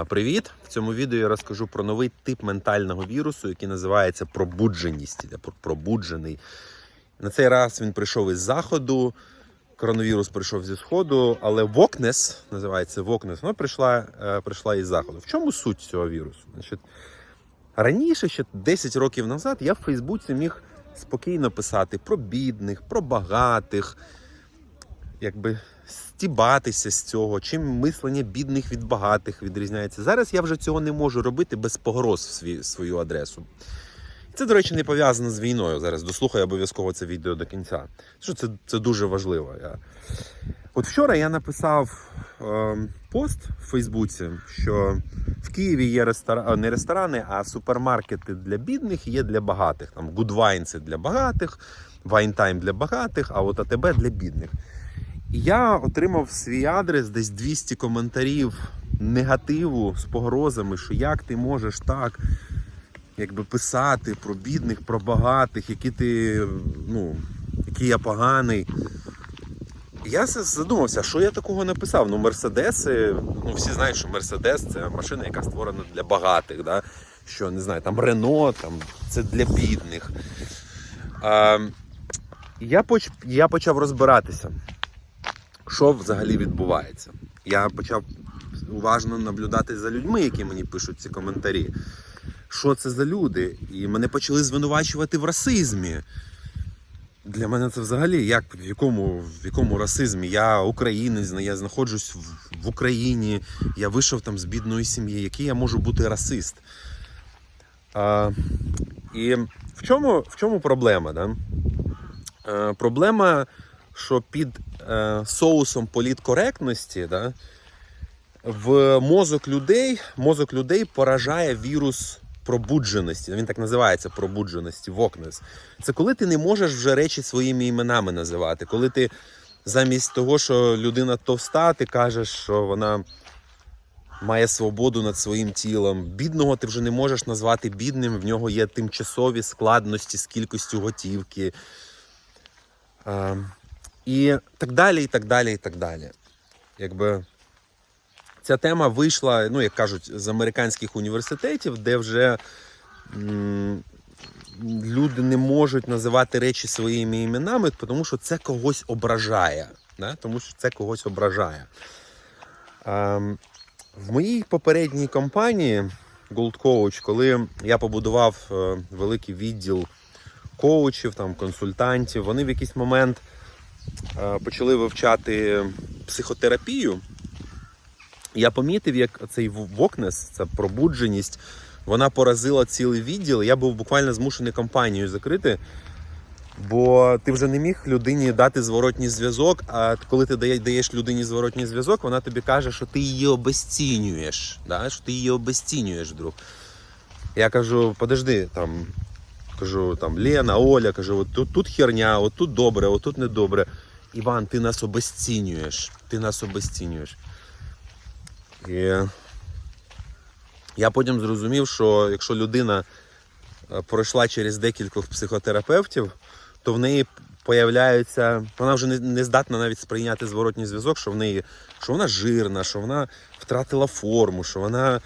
Привіт! В цьому відео я розкажу про новий тип ментального вірусу, який називається пробудженість. Пробуджений. На цей раз він прийшов із заходу. Коронавірус прийшов зі сходу, але Вокнес називається Вокнес, вона прийшла, е, прийшла із заходу. В чому суть цього вірусу? Значить, раніше, ще 10 років назад, я в Фейсбуці міг спокійно писати про бідних, про багатих, якби стібатися з цього, чим мислення бідних від багатих відрізняється. Зараз я вже цього не можу робити без погроз в свій, свою адресу. Це, до речі, не пов'язано з війною. Зараз дослухай обов'язково це відео до кінця. Що це, це дуже важливо. Я... От вчора я написав е, пост в Фейсбуці, що в Києві є рестора... не ресторани, а супермаркети для бідних є для багатих. Там це для багатих, Time для багатих, а от АТБ для бідних. Я отримав свій адрес десь 200 коментарів негативу з погрозами, що як ти можеш так якби писати про бідних, про багатих, які ти, ну, який я поганий. Я задумався, що я такого написав. Ну, Мерседеси, ну всі знають, що Мерседес це машина, яка створена для багатих. Да? Що не знаю, там Рено, там це для бідних. А, я, поч... я почав розбиратися, що взагалі відбувається. Я почав уважно наблюдати за людьми, які мені пишуть ці коментарі що це за люди. І мене почали звинувачувати в расизмі. Для мене це взагалі як в якому, в якому расизмі? Я українець, я знаходжусь в, в Україні, я вийшов там з бідної сім'ї. Який я можу бути расист? А, і в чому, в чому проблема? Да? Е, проблема, що під соусом політкоректності, да, в мозок людей, мозок людей поражає вірус пробудженості. Він так називається пробудженості, вокнес. Це коли ти не можеш вже речі своїми іменами називати. Коли ти замість того, що людина товста, ти кажеш, що вона має свободу над своїм тілом. Бідного ти вже не можеш назвати бідним, в нього є тимчасові складності з кількістю готівки. І так далі, і так далі, і так далі. Якби ця тема вийшла, ну як кажуть, з американських університетів, де вже м, люди не можуть називати речі своїми іменами, тому що це когось ображає. Да? Тому що це когось ображає. А, в моїй попередній компанії Gold Coach, коли я побудував е, великий відділ коучів, там, консультантів, вони в якийсь момент почали вивчати психотерапію. Я помітив, як цей вокнес, ця пробудженість, вона поразила цілий відділ. Я був буквально змушений компанію закрити, бо ти вже не міг людині дати зворотній зв'язок. А коли ти даєш людині зворотній зв'язок, вона тобі каже, що ти її обесцінюєш. Да? Що ти її обесцінюєш, друг. Я кажу, подожди, там, кажу, там, Лена, Оля, кажу, от тут, тут херня, от тут добре, от тут недобре. Іван, ти нас обесцінюєш. Ти нас обесцінюєш. І я потім зрозумів, що якщо людина е, пройшла через декількох психотерапевтів, то в неї появляються, вона вже не, здатна навіть сприйняти зворотній зв'язок, що в неї що вона жирна, що вона втратила форму, що вона,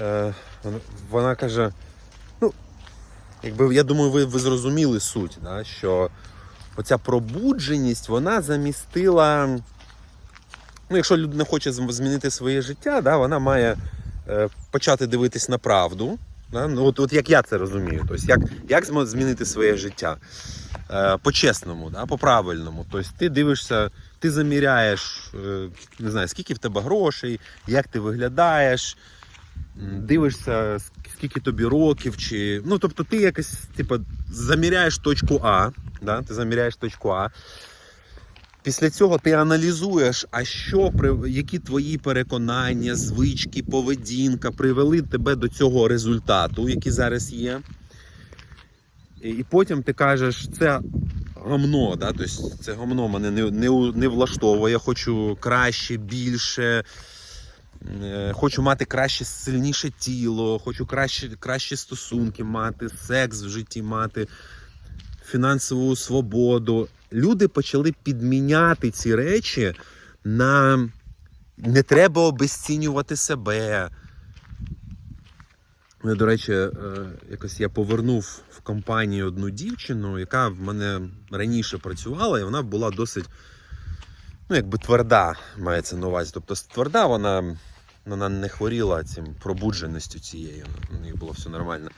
е, вона, каже, якби я думаю, ви, ви зрозуміли суть, да, що оця пробудженість, вона замістила. Ну, якщо людина хоче змінити своє життя, да, вона має е, почати дивитись на правду. Да? Ну, от, от як я це розумію. Тобто, як, як змінити своє життя? Е, по-чесному, да? по-правильному. Тобто ти дивишся, ти заміряєш, е, не знаю, скільки в тебе грошей, як ти виглядаєш, дивишся, скільки тобі років, чи. Ну, тобто ти якось типу, заміряєш точку А. Да? Ти заміряєш точку А. Після цього ти аналізуєш, а що які твої переконання, звички, поведінка привели тебе до цього результату, який зараз є. І, потім ти кажеш, це гамно, да? тобто це гамно мене не, не, не влаштовує, я хочу краще, більше. Е, Хочу мати краще, сильніше тіло, хочу краще, кращі стосунки мати, секс в житті мати, фінансову свободу. Люди почали підміняти ці речі на Не треба обесцінювати себе. Ну, До речі, е, якось я повернув в компанію одну дівчину, яка в мене раніше працювала, і вона була досить, ну, якби тверда, мається на увазі. Тобто тверда вона, вона не хворіла цим пробудженістю цією, у неї було все нормально.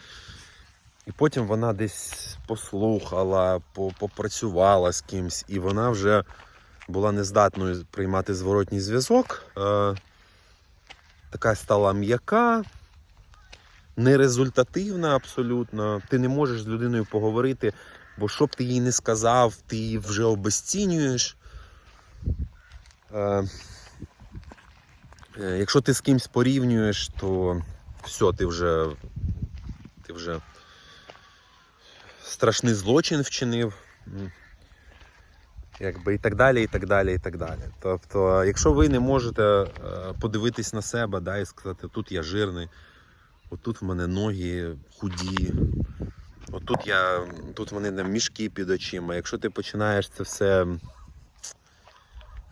І потім вона десь послухала, попрацювала з кимсь, і вона вже була нездатною приймати зворотній зв'язок. Е, така стала м'яка, нерезультативна абсолютно. Ти не можеш з людиною поговорити, бо що б ти їй не сказав, ти її вже обесцінюєш. Е, е, якщо ти з кимсь порівнюєш, то все, ти вже, ти вже страшний злочин вчинив. Якби і так далі, і так далі, і так далі. Тобто, якщо ви не можете е, подивитись на себе да, і сказати, тут я жирний, отут в мене ноги худі, отут я, тут вони там, мішки під очима. Якщо ти починаєш це все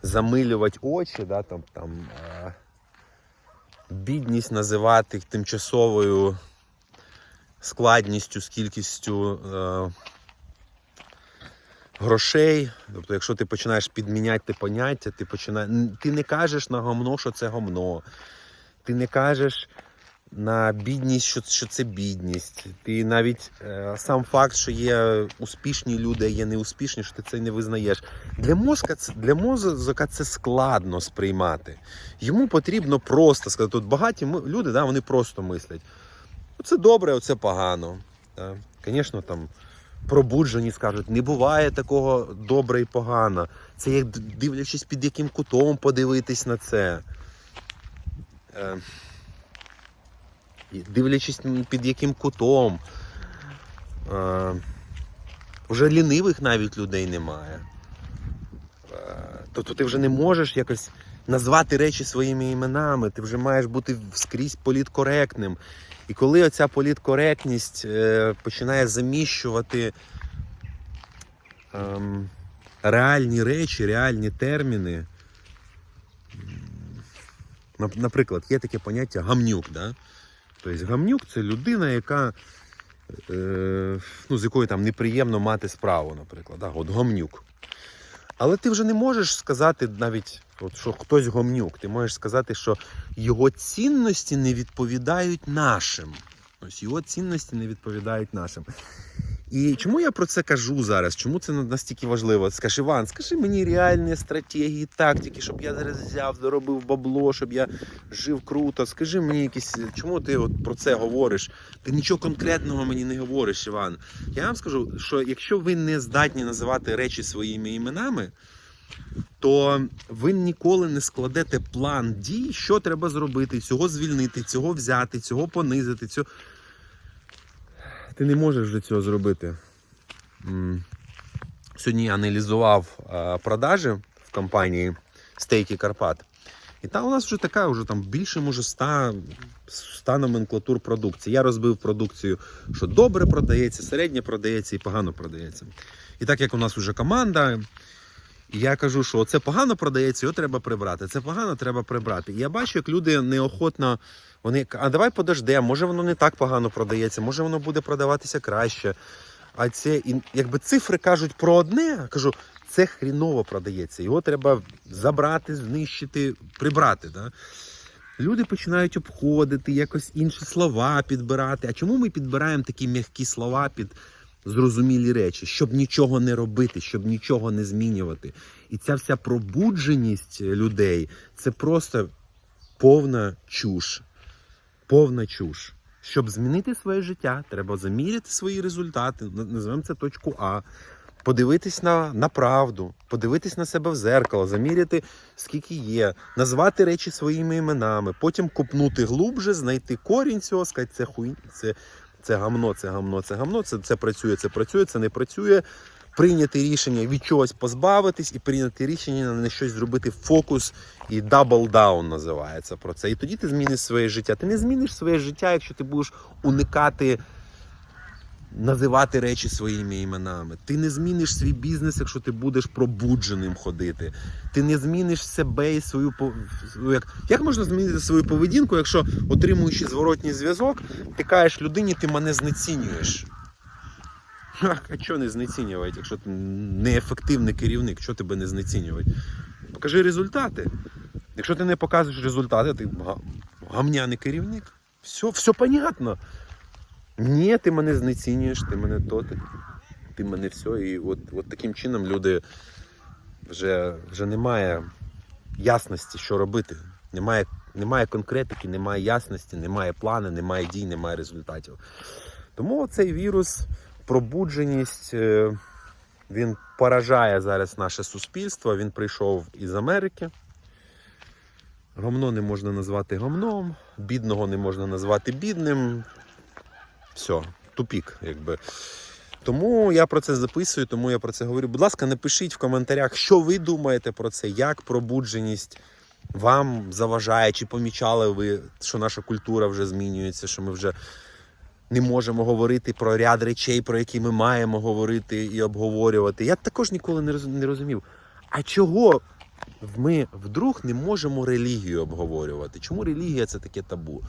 замилювати очі, да, там, там, бідність називати тимчасовою складністю, з кількістю е, грошей. Тобто, якщо ти починаєш підміняти поняття, ти починаєш. Ти не кажеш на гомно, що це гомно. Ти не кажеш на бідність, що, що це бідність. Ти навіть е, сам факт, що є успішні люди, а є неуспішні, що ти це не визнаєш. Для мозка це для мозка це складно сприймати. Йому потрібно просто сказати. Тут багаті люди, да, вони просто мислять. Оце добре, оце погано. Да. Звісно, там пробуджені скажуть, не буває такого добре і погано. Це як дивлячись під яким кутом подивитись на це. Е, дивлячись під яким кутом. Е, вже лінивих навіть людей немає. Е, тобто ти вже не можеш якось назвати речі своїми іменами, ти вже маєш бути скрізь політкоректним. І коли оця політкоректність е, починає заміщувати ем, реальні речі, реальні терміни. Наприклад, є таке поняття гамнюк. Да? Тобто гамнюк це людина, яка е, ну, з якою там неприємно мати справу, наприклад. Да? От гамнюк. Але ти вже не можеш сказати навіть, от, що хтось гомнюк. Ти можеш сказати, що його цінності не відповідають нашим. Ось його цінності не відповідають нашим. І чому я про це кажу зараз? Чому це настільки важливо? Скажи, Іван, скажи мені реальні стратегії, тактики, щоб я зараз взяв, заробив бабло, щоб я жив круто. Скажи мені якісь, чому ти от про це говориш? Ти нічого конкретного мені не говориш, Іван. Я вам скажу, що якщо ви не здатні називати речі своїми іменами, то ви ніколи не складете план дій, що треба зробити, цього звільнити, цього взяти, цього понизити. Цього... Ти не можеш вже цього зробити. Сьогодні я аналізував е, продажі в компанії Стейки Карпат. І там у нас вже така, вже там більше може 100, 100 номенклатур продукції. Я розбив продукцію, що добре продається, середньо продається і погано продається. І так як у нас вже команда, я кажу, що це погано продається, його треба прибрати. Це погано треба прибрати. І я бачу, як люди неохотно. Вони а давай подождемо, може воно не так погано продається, може воно буде продаватися краще. А це якби цифри кажуть про одне, я кажу, це хріново продається. Його треба забрати, знищити, прибрати. Да? Люди починають обходити, якось інші слова підбирати. А чому ми підбираємо такі м'які слова під зрозумілі речі, щоб нічого не робити, щоб нічого не змінювати? І ця вся пробудженість людей це просто повна чуш. Повна чуш. Щоб змінити своє життя, треба заміряти свої результати, на- називаємо це точку А, подивитись на, на правду, подивитись на себе в зеркало, заміряти, скільки є, назвати речі своїми іменами, потім копнути глубже, знайти корінь цього, сказати, це хуй, це, це гамно, це гамно, це гамно, це, це працює, це працює, це не працює. Прийняти рішення від чогось позбавитись і прийняти рішення на щось зробити фокус і double down називається про це. І тоді ти зміниш своє життя. Ти не зміниш своє життя, якщо ти будеш уникати називати речі своїми іменами. Ти не зміниш свій бізнес, якщо ти будеш пробудженим ходити. Ти не зміниш себе і свою- як, як можна змінити свою поведінку, якщо отримуючи зворотній зв'язок, ти кажеш людині, ти мене знецінюєш. А чого не знецінювати, якщо ти неефективний керівник, що тебе не знецінювати? Покажи результати. Якщо ти не показуєш результати, ти гамняний керівник. Все, все понятно. Ні, ти мене знецінюєш, ти мене то, ти, ти мене все. І от, от таким чином люди вже, вже немає ясності, що робити. Немає, немає конкретики, немає ясності, немає плану, немає дій, немає результатів. Тому цей вірус, пробудженість, е, він поражає зараз наше суспільство. Він прийшов із Америки. Гомно не можна назвати гомном, бідного не можна назвати бідним. Все, тупік, якби. Тому я про це записую, тому я про це говорю. Будь ласка, напишіть в коментарях, що ви думаєте про це, як пробудженість вам заважає, чи помічали ви, що наша культура вже змінюється, що ми вже не можемо говорити про ряд речей, про які ми маємо говорити і обговорювати. Я також ніколи не розумів. А чого ми вдруг не можемо релігію обговорювати? Чому релігія це таке табу?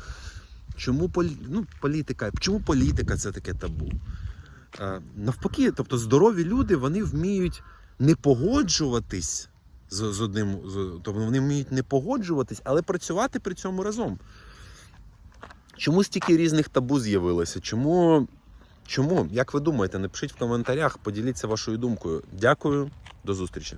Чому полі... ну, політика? Чому політика це таке табу? Навпаки, тобто здорові люди вони вміють не погоджуватись з, з одним, з, тобто вони вміють не погоджуватись, але працювати при цьому разом. Чому стільки різних табу з'явилося? Чому? Чому? Як ви думаєте? Напишіть в коментарях, поділіться вашою думкою. Дякую, до зустрічі.